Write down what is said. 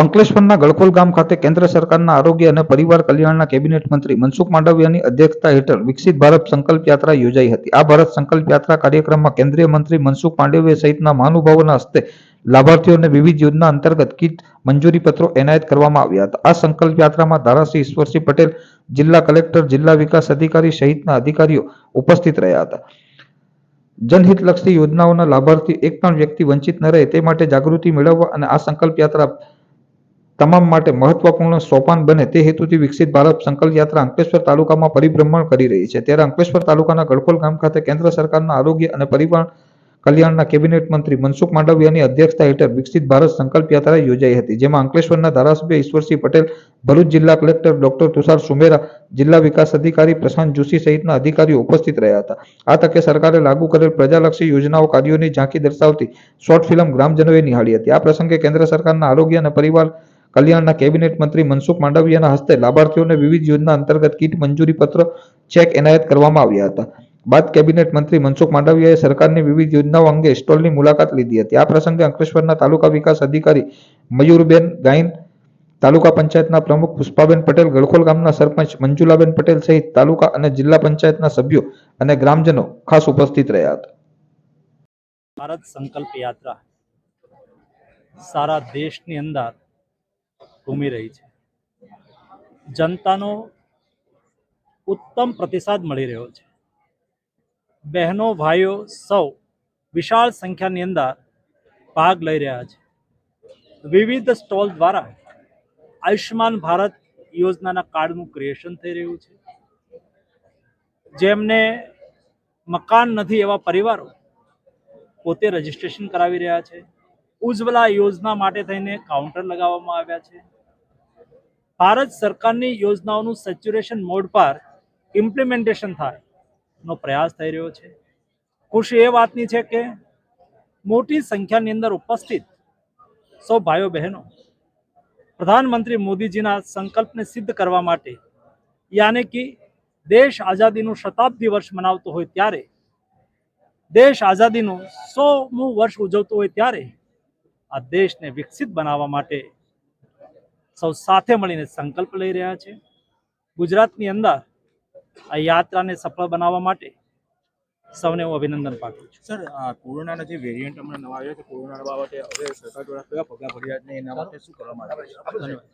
અંકલેશ્વરના ગળકોલ ગામ ખાતે કેન્દ્ર સરકારના આરોગ્ય અને પરિવાર કલ્યાણના કેબિનેટ મંત્રી મનસુખ માંડવિયાની અધ્યક્ષતા હેઠળ વિકસિત ભારત સંકલ્પ યાત્રા યોજાઈ હતી. આ ભારત સંકલ્પ યાત્રા કાર્યક્રમમાં કેન્દ્રીય મંત્રી મનસુખ માંડવિયા સહિતના મહાનુભાવોના હસ્તે લાભાર્થીઓને વિવિધ યોજના અંતર્ગત કીટ, મંજૂરી પત્રો એનાયત કરવામાં આવ્યા હતા. આ સંકલ્પ યાત્રામાં ધારાશ્રી ઈશ્વરસિંહ પટેલ, જિલ્લા કલેક્ટર, જિલ્લા વિકાસ અધિકારી સહિતના અધિકારીઓ ઉપસ્થિત રહ્યા હતા. જનહિતલક્ષી યોજનાઓના લાભાર્થી એક પણ વ્યક્તિ વંચિત ન રહે તે માટે જાગૃતિ મેળવવા અને આ સંકલ્પ યાત્રા તમામ માટે મહત્વપૂર્ણ સોપાન બને તે હેતુથી વિકસિત ભારત સંકલ્પ યાત્રા અંકલેશ્વર તાલુકામાં પરિભ્રમણ કરી રહી છે. ત્યારે અંકલેશ્વર તાલુકાના ગળખોલ ગામ ખાતે કેન્દ્ર સરકારના આરોગ્ય અને પરિવાર કલ્યાણના કેબિનેટ મંત્રી મનસુખ માંડવિયાની અધ્યક્ષતા હેઠળ વિકસિત ભારત સંકલ્પ યાત્રા યોજાઈ હતી, જેમાં અંકલેશ્વરના ધારાસભ્ય ઈશ્વરસિંહ પટેલ, ભરૂચ જિલ્લા કલેક્ટર ડોક્ટર તુષાર સુમેરા, જિલ્લા વિકાસ અધિકારી પ્રશાંત જોશી સહિતના અધિકારીઓ ઉપસ્થિત રહ્યા હતા. આ તકે સરકારે લાગુ કરેલ પ્રજાલક્ષી યોજનાઓ કાર્યોની ઝાંખી દર્શાવતી શોર્ટ ફિલ્મ ગ્રામજનોએ નિહાળી હતી. આ પ્રસંગે કેન્દ્ર સરકારના આરોગ્ય અને પરિવાર કલ્યાણના કેબિનેટ મંત્રી મનસુખ માંડવિયાના હસ્તે લાભાર્થીઓને વિવિધ યોજના અંતર્ગત કીટ મંજૂરી પત્ર, ચેક એનાયત કરવામાં આવ્યા હતા. બાદ કેબિનેટ મંત્રી મનસુખ માંડવિયાએ સરકારની વિવિધ યોજનાઓ અંગે સ્ટોલની મુલાકાત લીધી હતી. આ પ્રસંગે અંકલેશ્વરના તાલુકા વિકાસ અધિકારી મયુરબેન ગાઈન તાલુકા પંચાયતના પ્રમુખ પુષ્પાબેન પટેલ, ગળખોલ ગામના સરપંચ મંજુલાબેન પટેલ સહિત તાલુકા અને જિલ્લા પંચાયતના સભ્યો અને ગ્રામજનો ખાસ ઉપસ્થિત રહ્યા હતા. ભારત સંકલ્પ યાત્રા સારા દેશની અંદર ઘૂમી રહી છે. જનતાનો ઉત્તમ પ્રતિસાદ મળી રહ્યો છે. બહેનો, ભાઈઓ સૌ વિશાળ સંખ્યાની અંદર ભાગ લઈ રહ્યા છે. વિવિધ સ્ટોલ દ્વારા આયુષ્યમાન ભારત યોજનાના કાર્ડનું ક્રિએશન થઈ રહ્યું છે. જેમને મકાન નથી એવા પરિવારો પોતે રજીસ્ટ્રેશન કરાવી રહ્યા છે. ઉજ્જવલા યોજના માટે થઈને કાઉન્ટર લગાવવામાં આવ્યા છે. ભારત સરકારની યોજનાઓનું સેચ્યુરેશન મોડ પર ઇમ્પ્લિમેન્ટેશન થાય નો પ્રયાસ થઈ રહ્યો છે. ખુશી એ વાતની છે કે મોટી સંખ્યાની અંદર ઉપસ્થિત સૌ ભાઈઓ બહેનો પ્રધાનમંત્રી મોદીજીના સંકલ્પને સિદ્ધ કરવા માટે યાને કે દેશ આઝાદીનું શતાબ્દી વર્ષ મનાવતો હોય ત્યારે, દેશ આઝાદીનું સોમું વર્ષ ઉજવતું હોય ત્યારે આ દેશને વિકસિત બનાવવા માટે સૌ સાથે મળીને સંકલ્પ લઈ રહ્યા છે. ગુજરાતની અંદર આ યાત્રાને સફળ બનાવવા માટે સૌને હું અભિનંદન પાઠવું છું. સર આ કોરોનાના જે વેરિયન્ટ હમણાં નવા આવ્યા છે કોરોના બાબતે હવે સરકાર દ્વારા કયા પગલાં ભર્યા છે એના માટે શું કરવામાં છે? ધન્યવાદ